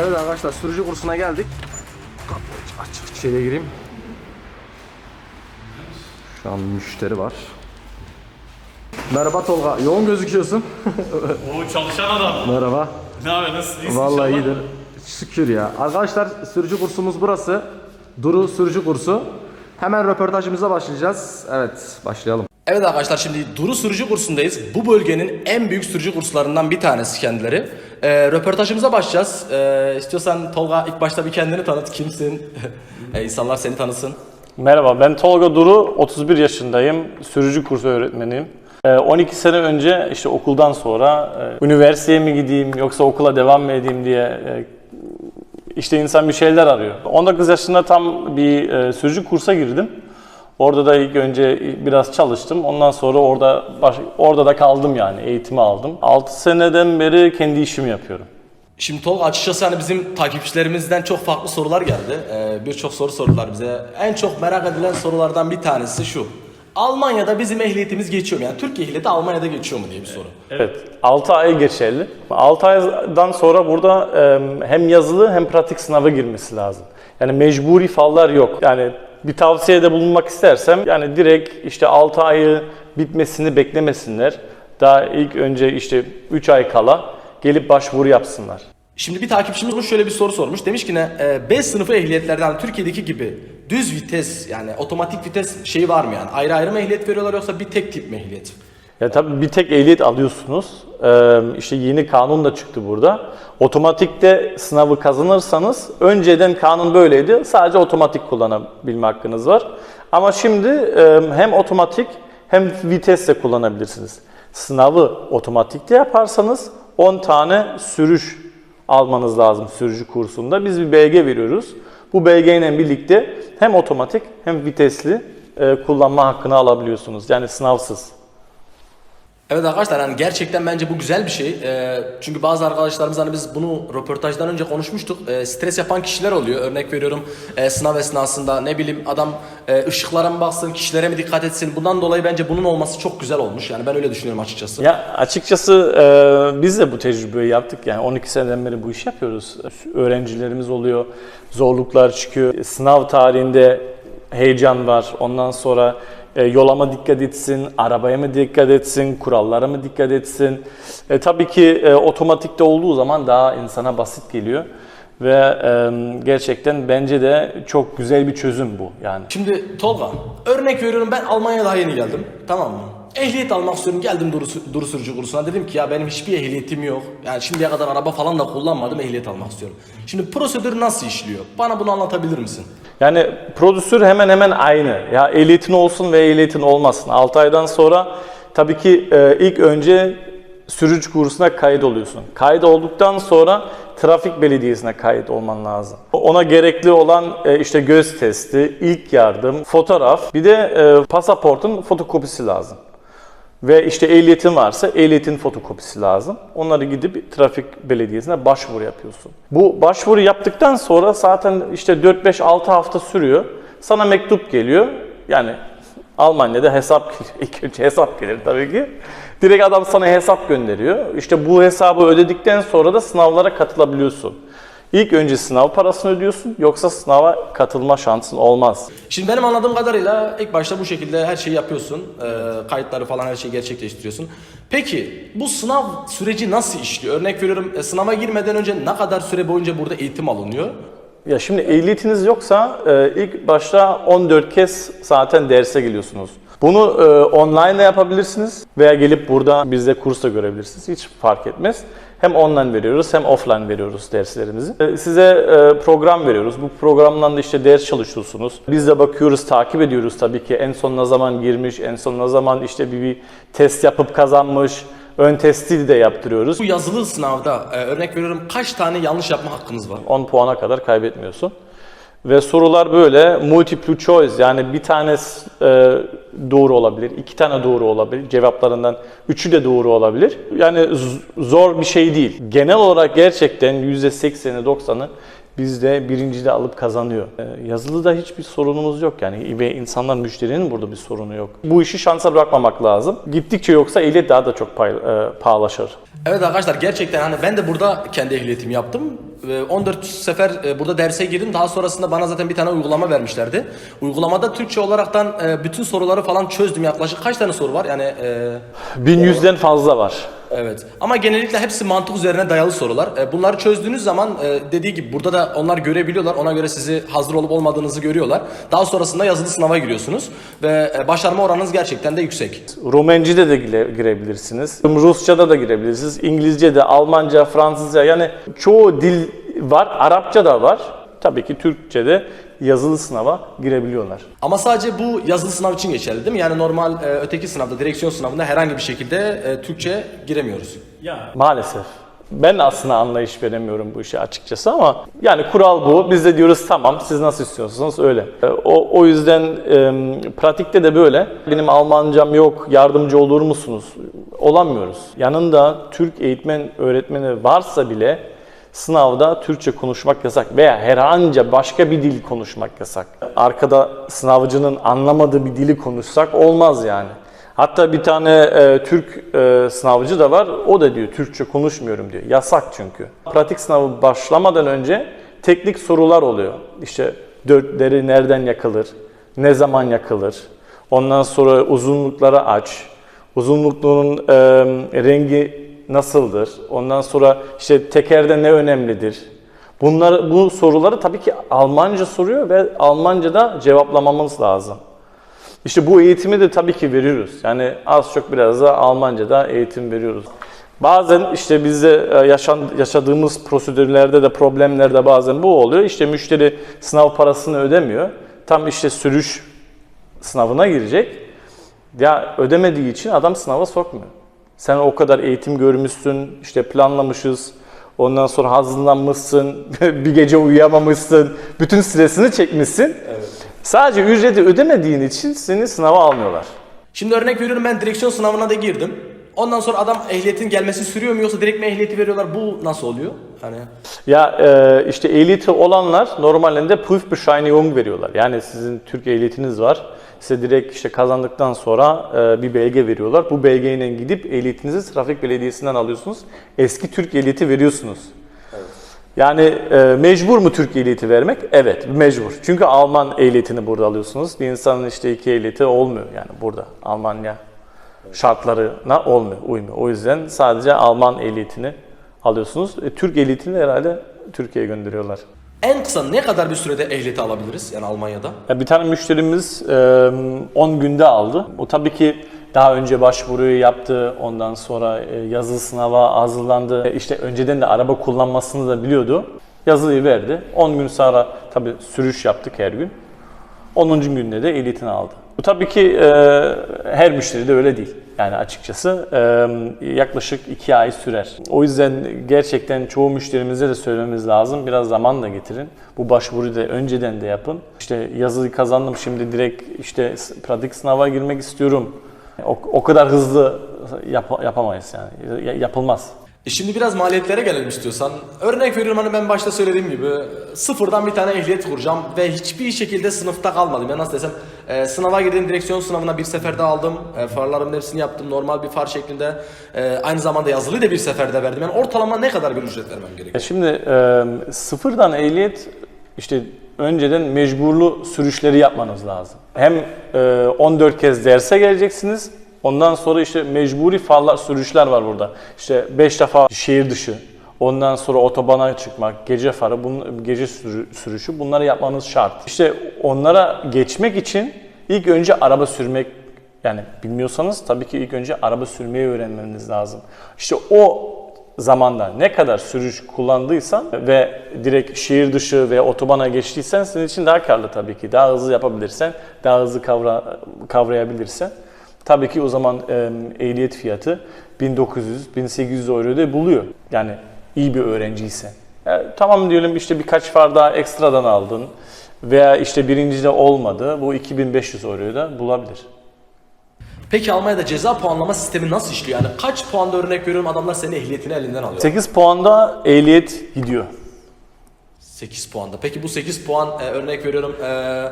Evet arkadaşlar sürücü kursuna geldik. Açık içeriye gireyim. Şu an müşteri var. Merhaba Tolga. Yoğun gözüküyorsun. Oo çalışan adam. Merhaba. Ne haber nasılsın? İyisin Vallahi inşallah. iyidir. Şükür ya. Arkadaşlar sürücü kursumuz burası. Duru sürücü kursu. Hemen röportajımıza başlayacağız. Evet başlayalım. Evet arkadaşlar şimdi Duru sürücü kursundayız. Bu bölgenin en büyük sürücü kurslarından bir tanesi kendileri. Ee, röportajımıza başlayacağız. Ee, istiyorsan Tolga ilk başta bir kendini tanıt. Kimsin? ee, insanlar seni tanısın. Merhaba, ben Tolga Duru, 31 yaşındayım, sürücü kursu öğretmeniyim. Ee, 12 sene önce işte okuldan sonra e, üniversiteye mi gideyim yoksa okula devam mı edeyim diye e, işte insan bir şeyler arıyor. 19 yaşında tam bir e, sürücü kursa girdim. Orada da ilk önce biraz çalıştım. Ondan sonra orada baş, orada da kaldım yani eğitimi aldım. 6 seneden beri kendi işimi yapıyorum. Şimdi Tolga açıkçası hani bizim takipçilerimizden çok farklı sorular geldi. Ee, Birçok soru sordular bize. En çok merak edilen sorulardan bir tanesi şu. Almanya'da bizim ehliyetimiz geçiyor mu? Yani Türkiye ehliyeti Almanya'da geçiyor mu diye bir soru. Evet, 6 ay geçerli. 6 aydan sonra burada hem yazılı hem pratik sınava girmesi lazım. Yani mecburi fallar yok. Yani bir tavsiyede bulunmak istersem yani direkt işte 6 ayı bitmesini beklemesinler. Daha ilk önce işte 3 ay kala gelip başvuru yapsınlar. Şimdi bir takipçimiz bunu şöyle bir soru sormuş. Demiş ki ne? e, B sınıfı ehliyetlerden Türkiye'deki gibi düz vites yani otomatik vites şeyi var mı yani? Ayrı ayrı mı ehliyet veriyorlar yoksa bir tek tip mi ehliyet? Ya tabii bir tek ehliyet alıyorsunuz. Ee, işte yeni kanun da çıktı burada. Otomatikte sınavı kazanırsanız önceden kanun böyleydi. Sadece otomatik kullanabilme hakkınız var. Ama şimdi e, hem otomatik hem vitesle kullanabilirsiniz. Sınavı otomatikte yaparsanız 10 tane sürüş almanız lazım sürücü kursunda. Biz bir belge veriyoruz. Bu belgeyle birlikte hem otomatik hem vitesli e, kullanma hakkını alabiliyorsunuz. Yani sınavsız. Evet arkadaşlar hani gerçekten bence bu güzel bir şey. Ee, çünkü bazı arkadaşlarımız hani biz bunu röportajdan önce konuşmuştuk. Ee, stres yapan kişiler oluyor. Örnek veriyorum e, sınav esnasında ne bileyim adam e, ışıklara mı baksın, kişilere mi dikkat etsin. Bundan dolayı bence bunun olması çok güzel olmuş. Yani ben öyle düşünüyorum açıkçası. Ya açıkçası e, biz de bu tecrübeyi yaptık. Yani 12 seneden beri bu işi yapıyoruz. Öğrencilerimiz oluyor, zorluklar çıkıyor. Sınav tarihinde heyecan var. Ondan sonra e, yola mı dikkat etsin, arabaya mı dikkat etsin, kurallara mı dikkat etsin. E, tabii ki e, otomatikte olduğu zaman daha insana basit geliyor. Ve e, gerçekten bence de çok güzel bir çözüm bu yani. Şimdi Tolga, örnek veriyorum ben Almanya'ya daha yeni geldim. Tamam mı? Ehliyet almak istiyorum. Geldim duru, duru sürücü kursuna. Dedim ki ya benim hiçbir ehliyetim yok. Yani şimdiye kadar araba falan da kullanmadım. Ehliyet almak istiyorum. Şimdi prosedür nasıl işliyor? Bana bunu anlatabilir misin? Yani prodüsür hemen hemen aynı. Ya ehliyetin olsun ve ehliyetin olmasın. 6 aydan sonra tabii ki e, ilk önce sürücü kursuna kayıt oluyorsun. Kayıt olduktan sonra trafik belediyesine kayıt olman lazım. Ona gerekli olan e, işte göz testi, ilk yardım, fotoğraf, bir de e, pasaportun fotokopisi lazım. Ve işte ehliyetin varsa ehliyetin fotokopisi lazım. Onları gidip trafik belediyesine başvuru yapıyorsun. Bu başvuru yaptıktan sonra zaten işte 4-5-6 hafta sürüyor. Sana mektup geliyor. Yani Almanya'da hesap ilk önce hesap gelir tabii ki. Direkt adam sana hesap gönderiyor. İşte bu hesabı ödedikten sonra da sınavlara katılabiliyorsun. İlk önce sınav parasını ödüyorsun yoksa sınava katılma şansın olmaz. Şimdi benim anladığım kadarıyla ilk başta bu şekilde her şeyi yapıyorsun. Ee, kayıtları falan her şeyi gerçekleştiriyorsun. Peki bu sınav süreci nasıl işliyor? Örnek veriyorum e, sınava girmeden önce ne kadar süre boyunca burada eğitim alınıyor? Ya şimdi ehliyetiniz yoksa e, ilk başta 14 kez zaten derse geliyorsunuz. Bunu e, online de yapabilirsiniz veya gelip burada bizde kursta görebilirsiniz. Hiç fark etmez. Hem online veriyoruz hem offline veriyoruz derslerimizi. E, Size e, program veriyoruz. Bu programdan da işte ders çalışıyorsunuz. Biz de bakıyoruz, takip ediyoruz tabii ki. En son ne zaman girmiş, en son ne zaman işte bir, bir test yapıp kazanmış. Ön testi de yaptırıyoruz. Bu yazılı sınavda e, örnek veriyorum kaç tane yanlış yapma hakkınız var? 10 puana kadar kaybetmiyorsun. Ve sorular böyle multiple choice yani bir tane e, doğru olabilir, iki tane doğru olabilir. Cevaplarından üçü de doğru olabilir. Yani zor bir şey değil. Genel olarak gerçekten %80'i 90'ı Biz de birinci de alıp kazanıyor. Ee, Yazılıda hiçbir sorunumuz yok yani ve insanlar müşterinin burada bir sorunu yok. Bu işi şansa bırakmamak lazım. Gittikçe yoksa ehliyet daha da çok e, pahalaşır. Evet arkadaşlar gerçekten hani ben de burada kendi ehliyetimi yaptım. Ee, 14 sefer e, burada derse girdim. Daha sonrasında bana zaten bir tane uygulama vermişlerdi. Uygulamada Türkçe olaraktan e, bütün soruları falan çözdüm yaklaşık. Kaç tane soru var? Yani e, 1100'den fazla var. Evet. Ama genellikle hepsi mantık üzerine dayalı sorular. E, Bunları çözdüğünüz zaman e, dediği gibi burada da onlar görebiliyorlar. Ona göre sizi hazır olup olmadığınızı görüyorlar. Daha sonrasında yazılı sınava giriyorsunuz ve e, başarma oranınız gerçekten de yüksek. Rumence'de de gire- girebilirsiniz. Rusça'da da girebilirsiniz. İngilizce'de, Almanca, Fransızca yani çoğu dil var. Arapça da var. Tabii ki Türkçe'de yazılı sınava girebiliyorlar. Ama sadece bu yazılı sınav için geçerli değil mi? Yani normal e, öteki sınavda, direksiyon sınavında herhangi bir şekilde e, Türkçe giremiyoruz. Maalesef. Ben aslında anlayış veremiyorum bu işe açıkçası ama yani kural bu. Biz de diyoruz tamam siz nasıl istiyorsunuz öyle. E, O, o yüzden e, pratikte de böyle. Benim Almancam yok yardımcı olur musunuz? Olamıyoruz. Yanında Türk eğitmen öğretmeni varsa bile sınavda Türkçe konuşmak yasak veya herhangi başka bir dil konuşmak yasak. Arkada sınavcının anlamadığı bir dili konuşsak olmaz yani. Hatta bir tane e, Türk e, sınavcı da var. O da diyor Türkçe konuşmuyorum diyor. Yasak çünkü. Pratik sınavı başlamadan önce teknik sorular oluyor. İşte dörtleri nereden yakılır? Ne zaman yakılır? Ondan sonra uzunlukları aç. Uzunlukluğunun e, rengi nasıldır? Ondan sonra işte tekerde ne önemlidir? Bunlar bu soruları tabii ki Almanca soruyor ve Almanca'da cevaplamamız lazım. İşte bu eğitimi de tabii ki veriyoruz. Yani az çok biraz da Almanca'da eğitim veriyoruz. Bazen işte bizde e, yaşadığımız prosedürlerde de problemlerde bazen bu oluyor. İşte müşteri sınav parasını ödemiyor. Tam işte sürüş sınavına girecek. Ya ödemediği için adam sınava sokmuyor. Sen o kadar eğitim görmüşsün, işte planlamışız. Ondan sonra hazırlanmışsın, bir gece uyuyamamışsın, bütün stresini çekmişsin. Sadece ücreti ödemediğin için seni sınava almıyorlar. Şimdi örnek veriyorum ben direksiyon sınavına da girdim. Ondan sonra adam ehliyetin gelmesi sürüyor mu yoksa direkt mi ehliyeti veriyorlar? Bu nasıl oluyor? Hani Ya e, işte ehliyeti olanlar normalinde Prüfbescheinigung veriyorlar. Yani sizin Türk ehliyetiniz var. Size direkt işte kazandıktan sonra e, bir belge veriyorlar. Bu belgeyle gidip ehliyetinizi trafik belediyesinden alıyorsunuz. Eski Türk ehliyeti veriyorsunuz. Yani e, mecbur mu Türk ehliyeti vermek? Evet, mecbur. Çünkü Alman ehliyetini burada alıyorsunuz. Bir insanın işte iki ehliyeti olmuyor yani burada Almanya şartlarına olmuyor, uymuyor. O yüzden sadece Alman ehliyetini alıyorsunuz. E, Türk ehliyetini herhalde Türkiye'ye gönderiyorlar. En kısa ne kadar bir sürede ehliyeti alabiliriz yani Almanya'da? Ya bir tane müşterimiz e, 10 günde aldı. O tabii ki daha önce başvuruyu yaptı, ondan sonra e, yazılı sınava hazırlandı. E, İşte önceden de araba kullanmasını da biliyordu. Yazılıyı verdi. 10 gün sonra tabii sürüş yaptık her gün. 10. günde de ehliyetini aldı. Bu tabii ki e, her müşteri de öyle değil. Yani açıkçası yaklaşık 2 ay sürer. O yüzden gerçekten çoğu müşterimize de söylememiz lazım. Biraz zaman da getirin. Bu başvuruyu da önceden de yapın. İşte yazıyı kazandım şimdi direkt işte pratik sınava girmek istiyorum. O, o kadar hızlı yap- yapamayız yani. Ya- Yapılmaz. E şimdi biraz maliyetlere gelelim istiyorsan. Örnek veriyorum hani ben başta söylediğim gibi sıfırdan bir tane ehliyet kuracağım ve hiçbir şekilde sınıfta kalmadım. Ya nasıl desem e, sınava girdim direksiyon sınavına bir seferde aldım. E, farlarımın hepsini yaptım normal bir far şeklinde. E, aynı zamanda yazılıyı da bir seferde verdim. Yani ortalama ne kadar bir ücret vermem gerekiyor? Ya Şimdi e, sıfırdan ehliyet işte önceden mecburlu sürüşleri yapmanız lazım. Hem e, 14 kez derse geleceksiniz. Ondan sonra işte mecburi farlar sürüşler var burada. İşte 5 defa şehir dışı. Ondan sonra otobana çıkmak, gece farı, bunun, gece sürü- sürüşü bunları yapmanız şart. İşte onlara geçmek için ilk önce araba sürmek yani bilmiyorsanız tabii ki ilk önce araba sürmeyi öğrenmeniz lazım. İşte o zamanda ne kadar sürüş kullandıysan ve direkt şehir dışı ve otobana geçtiysen senin için daha karlı tabii ki. Daha hızlı yapabilirsen, daha hızlı kavra, kavrayabilirsen tabii ki o zaman e, ehliyet fiyatı 1900-1800 euro da buluyor. Yani iyi bir öğrenciysen. E, tamam diyelim işte birkaç far daha ekstradan aldın veya işte birincide olmadı. Bu 2500 euroyu da bulabilir. Peki Almanya'da ceza puanlama sistemi nasıl işliyor? Yani kaç puanda örnek veriyorum adamlar senin ehliyetini elinden alıyor? 8 puanda ehliyet gidiyor. 8 puanda. Peki bu 8 puan e, örnek veriyorum e,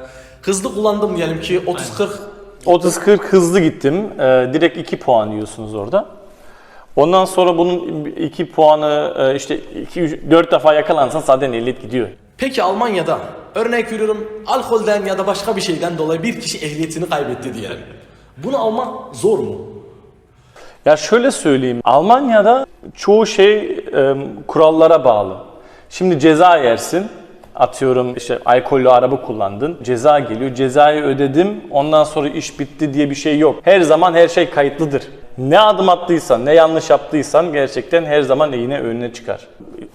hızlı kullandım diyelim ki 30-40 30-40 hızlı gittim. Ee, direkt 2 puan yiyorsunuz orada. Ondan sonra bunun 2 puanı e, işte 2 4 defa yakalansan zaten ehliyet gidiyor. Peki Almanya'da örnek veriyorum alkolden ya da başka bir şeyden dolayı bir kişi ehliyetini kaybetti diyelim. Bunu almak zor mu? Ya şöyle söyleyeyim. Almanya'da çoğu şey e, kurallara bağlı. Şimdi ceza yersin. Atıyorum işte alkollü araba kullandın. Ceza geliyor. Cezayı ödedim. Ondan sonra iş bitti diye bir şey yok. Her zaman her şey kayıtlıdır. Ne adım attıysan, ne yanlış yaptıysan gerçekten her zaman yine önüne çıkar.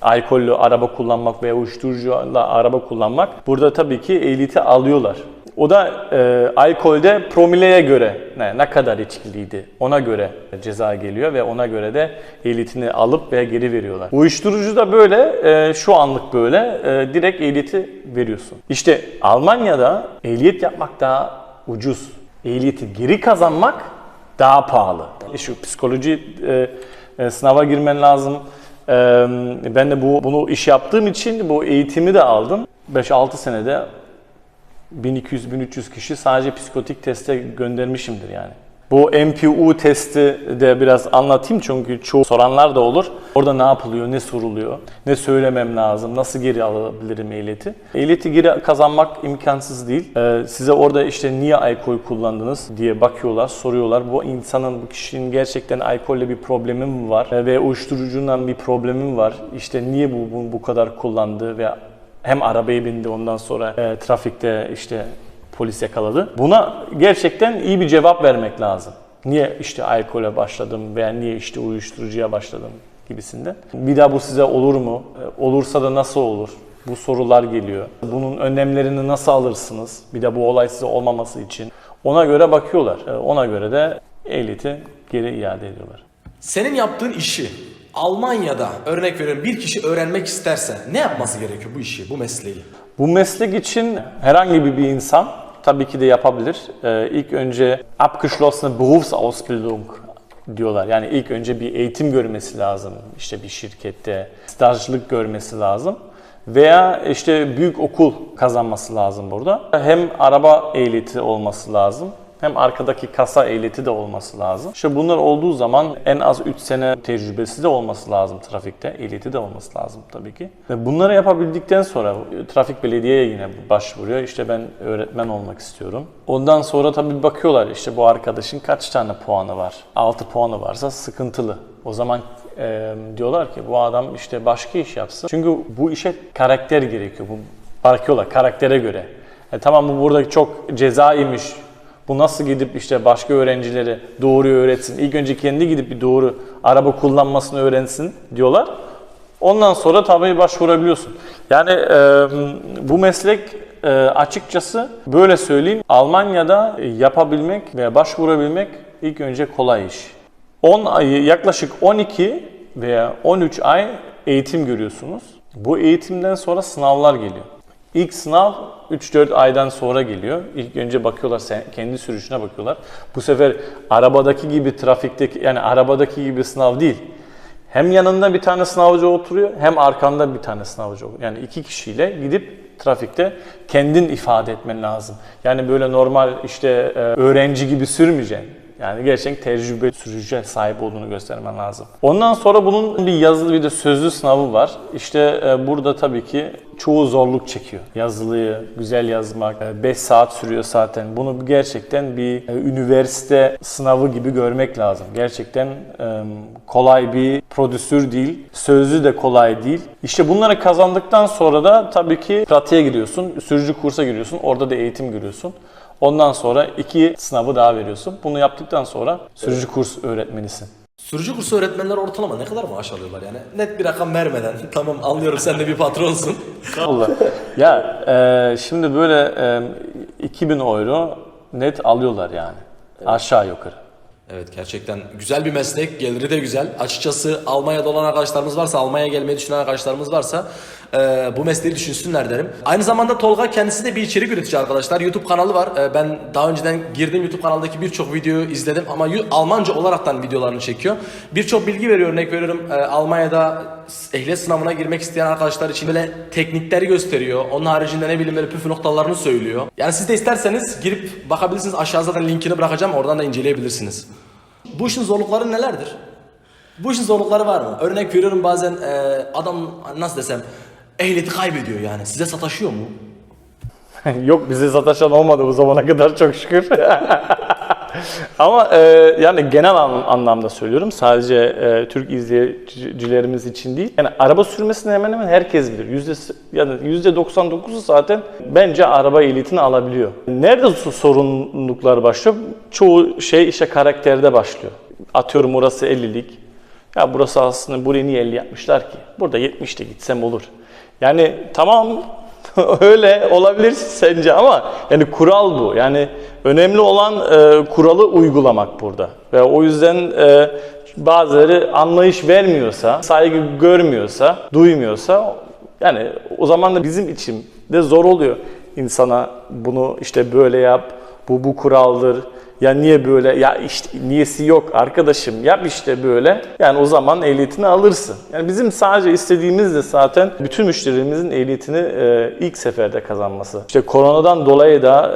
Alkollü araba kullanmak veya uyuşturucuyla araba kullanmak burada tabii ki ehliyeti alıyorlar. O da e, alkolde promileye göre ne, ne kadar içkiliydi ona göre ceza geliyor ve ona göre de ehliyetini alıp veya geri veriyorlar. Uyuşturucu da böyle e, şu anlık böyle e, direkt ehliyeti veriyorsun. İşte Almanya'da ehliyet yapmak daha ucuz. Ehliyeti geri kazanmak daha pahalı. E, Şu psikoloji e, e, sınava girmen lazım. E, ben de bu bunu iş yaptığım için bu eğitimi de aldım. 5-6 senede 1200-1300 kişi sadece psikotik teste göndermişimdir yani. Bu MPU testi de biraz anlatayım çünkü çoğu soranlar da olur. Orada ne yapılıyor, ne soruluyor, ne söylemem lazım, nasıl geri alabilirim ehliyeti. Ehliyeti geri kazanmak imkansız değil. Ee, size orada işte niye alkol kullandınız diye bakıyorlar, soruyorlar. Bu insanın, bu kişinin gerçekten alkolle bir problemi mi var Ee, ve uyuşturucundan bir problemi mi var? İşte niye bu, bu, bu kadar kullandı ve hem arabaya bindi ondan sonra e, trafikte işte polis yakaladı. Buna gerçekten iyi bir cevap vermek lazım. Niye işte alkole başladım veya niye işte uyuşturucuya başladım gibisinden. Bir daha bu size olur mu? E, Olursa da nasıl olur? Bu sorular geliyor. Bunun önlemlerini nasıl alırsınız? Bir de bu olay size olmaması için. Ona göre bakıyorlar. E, Ona göre de ehliyeti geri iade ediyorlar. Senin yaptığın işi Almanya'da örnek veriyorum bir kişi öğrenmek isterse ne yapması gerekiyor bu işi, bu mesleği? Bu meslek için herhangi bir bir insan tabii ki de yapabilir. Ee, ilk önce abgeschlossene Berufsausbildung diyorlar. Yani ilk önce bir eğitim görmesi lazım. İşte bir şirkette stajlık görmesi lazım. Veya işte büyük okul kazanması lazım burada. Hem araba ehliyeti olması lazım hem arkadaki kasa ehliyeti de olması lazım. İşte bunlar olduğu zaman en az 3 sene tecrübesi de olması lazım trafikte. Ehliyeti de olması lazım tabii ki. Ve bunları yapabildikten sonra trafik belediyeye yine başvuruyor. İşte ben öğretmen olmak istiyorum. Ondan sonra tabii bakıyorlar işte bu arkadaşın kaç tane puanı var. 6 puanı varsa sıkıntılı. O zaman e, diyorlar ki bu adam işte başka iş yapsın. Çünkü bu işe karakter gerekiyor. Bu bakıyorlar karaktere göre. E, tamam bu burada çok cezaymış, bu nasıl gidip işte başka öğrencilere doğruyu öğretsin. İlk önce kendi gidip bir doğru araba kullanmasını öğrensin diyorlar. Ondan sonra tabii başvurabiliyorsun. Yani e, bu meslek e, açıkçası böyle söyleyeyim. Almanya'da yapabilmek veya başvurabilmek ilk önce kolay iş. 10 ay, yaklaşık 12 veya 13 ay eğitim görüyorsunuz. Bu eğitimden sonra sınavlar geliyor. İlk sınav 3-4 aydan sonra geliyor. İlk önce bakıyorlar, kendi sürüşüne bakıyorlar. Bu sefer arabadaki gibi trafikteki, yani arabadaki gibi sınav değil. Hem yanında bir tane sınavcı oturuyor, hem arkanda bir tane sınavcı oturuyor. Yani iki kişiyle gidip trafikte kendin ifade etmen lazım. Yani böyle normal işte e, öğrenci gibi sürmeyeceksin. Yani gerçekten tecrübe sürücüye sahip olduğunu göstermen lazım. Ondan sonra bunun bir yazılı bir de sözlü sınavı var. İşte e, burada tabii ki çoğu zorluk çekiyor. Yazılıyı güzel yazmak 5 saat sürüyor zaten. Bunu gerçekten bir e, üniversite sınavı gibi görmek lazım. Gerçekten e, kolay bir prodüsür değil. Sözlü de kolay değil. İşte bunları kazandıktan sonra da tabii ki pratiğe giriyorsun. Sürücü kursa giriyorsun. Orada da eğitim görüyorsun. Ondan sonra iki sınavı daha veriyorsun. Bunu yaptıktan sonra sürücü kurs öğretmenisin. Sürücü kursu öğretmenler ortalama ne kadar maaş alıyorlar yani? Net bir rakam vermeden. tamam anlıyorum sen de bir patronsun. Allah. ya e, şimdi böyle e, 2000 euro net alıyorlar yani. Aşağı yukarı. Evet gerçekten güzel bir meslek, geliri de güzel. Açıkçası Almanya'da olan arkadaşlarımız varsa, Almanya'ya gelmeyi düşünen arkadaşlarımız varsa e, bu mesleği düşünsünler derim. Aynı zamanda Tolga kendisi de bir içerik üretici arkadaşlar. YouTube kanalı var. E, ben daha önceden girdim YouTube kanaldaki birçok videoyu izledim ama Almanca olaraktan videolarını çekiyor. Birçok bilgi veriyor. Örnek veriyorum e, Almanya'da ehliyet sınavına girmek isteyen arkadaşlar için böyle teknikleri gösteriyor. Onun haricinde ne bileyim böyle püf noktalarını söylüyor. Yani siz de isterseniz girip bakabilirsiniz. Aşağı zaten linkini bırakacağım. Oradan da inceleyebilirsiniz. Bu işin zorlukları nelerdir? Bu işin zorlukları var mı? Örnek veriyorum bazen e, adam nasıl desem ehliyeti kaybediyor yani. Size sataşıyor mu? Yok bize sataşan olmadı bu zamana kadar çok şükür. Ama e, yani genel an- anlamda söylüyorum. Sadece e, Türk izleyicilerimiz için değil. Yani araba sürmesini hemen hemen herkes bilir. Yüzde yani yüzde 99'u zaten bence araba ehliyetini alabiliyor. Nerede sorumluluklar başlıyor? Çoğu şey işte karakterde başlıyor. Atıyorum orası 50'lik. Ya burası aslında burayı niye 50 yapmışlar ki? Burada 70'te gitsem olur. Yani tamam öyle olabilir sence ama yani kural bu. Yani önemli olan e, kuralı uygulamak burada. Ve o yüzden e, bazıları anlayış vermiyorsa, saygı görmüyorsa, duymuyorsa yani o zaman da bizim için de zor oluyor insana bunu işte böyle yap, bu bu kuraldır. Ya niye böyle? Ya işte niyesi yok arkadaşım. Yap işte böyle. Yani o zaman ehliyetini alırsın. Yani bizim sadece istediğimiz de zaten bütün müşterilerimizin ehliyetini e, ilk seferde kazanması. İşte koronadan dolayı da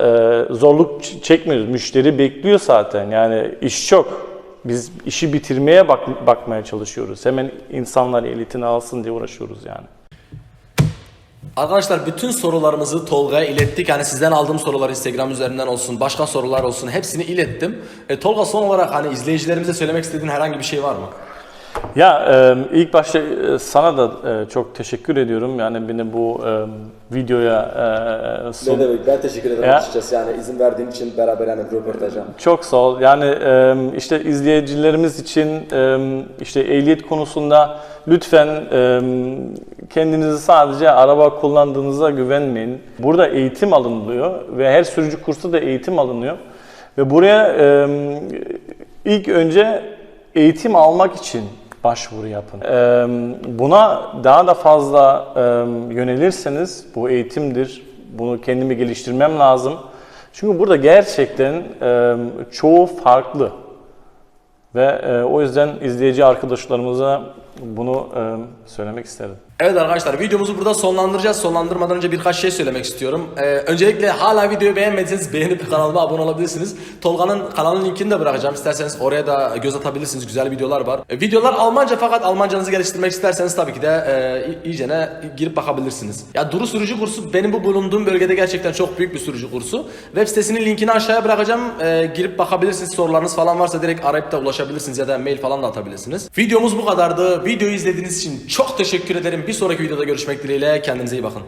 e, zorluk çekmiyoruz. Müşteri bekliyor zaten. Yani iş çok. Biz işi bitirmeye bak bakmaya çalışıyoruz. Hemen insanlar ehliyetini alsın diye uğraşıyoruz yani. Arkadaşlar bütün sorularımızı Tolga'ya ilettik. Yani sizden aldığım sorular Instagram üzerinden olsun, başka sorular olsun hepsini ilettim. E, Tolga son olarak hani izleyicilerimize söylemek istediğin herhangi bir şey var mı? Ya e, ilk başta e, sana da e, çok teşekkür ediyorum. Yani beni bu e, videoya e, sun- demek ben teşekkür ederim Ya. açıkçası yani izin verdiğin için beraber yani röportaja. Çok sağ ol. Yani e, işte izleyicilerimiz için e, işte ehliyet konusunda lütfen e, kendinizi sadece araba kullandığınıza güvenmeyin. Burada eğitim alınıyor ve her sürücü kursu da eğitim alınıyor. Ve buraya e, ilk önce eğitim almak için başvuru yapın. Buna daha da fazla yönelirseniz bu eğitimdir. Bunu kendimi geliştirmem lazım. Çünkü burada gerçekten çoğu farklı. Ve o yüzden izleyici arkadaşlarımıza bunu e, söylemek isterim. Evet arkadaşlar videomuzu burada sonlandıracağız. Sonlandırmadan önce birkaç şey söylemek istiyorum. Ee, öncelikle hala videoyu beğenmediyseniz beğenip kanalıma abone olabilirsiniz. Tolga'nın kanalının linkini de bırakacağım. İsterseniz oraya da göz atabilirsiniz. Güzel videolar var. Ee, videolar Almanca fakat Almancanızı geliştirmek isterseniz tabii ki de e, iyicene girip bakabilirsiniz. Ya Duru sürücü kursu benim bu bulunduğum bölgede gerçekten çok büyük bir sürücü kursu. Web sitesinin linkini aşağıya bırakacağım. Ee, girip bakabilirsiniz. Sorularınız falan varsa direkt arayıp da ulaşabilirsiniz ya da mail falan da atabilirsiniz. Videomuz bu kadardı. Videoyu izlediğiniz için çok teşekkür ederim. Bir sonraki videoda görüşmek dileğiyle. Kendinize iyi bakın.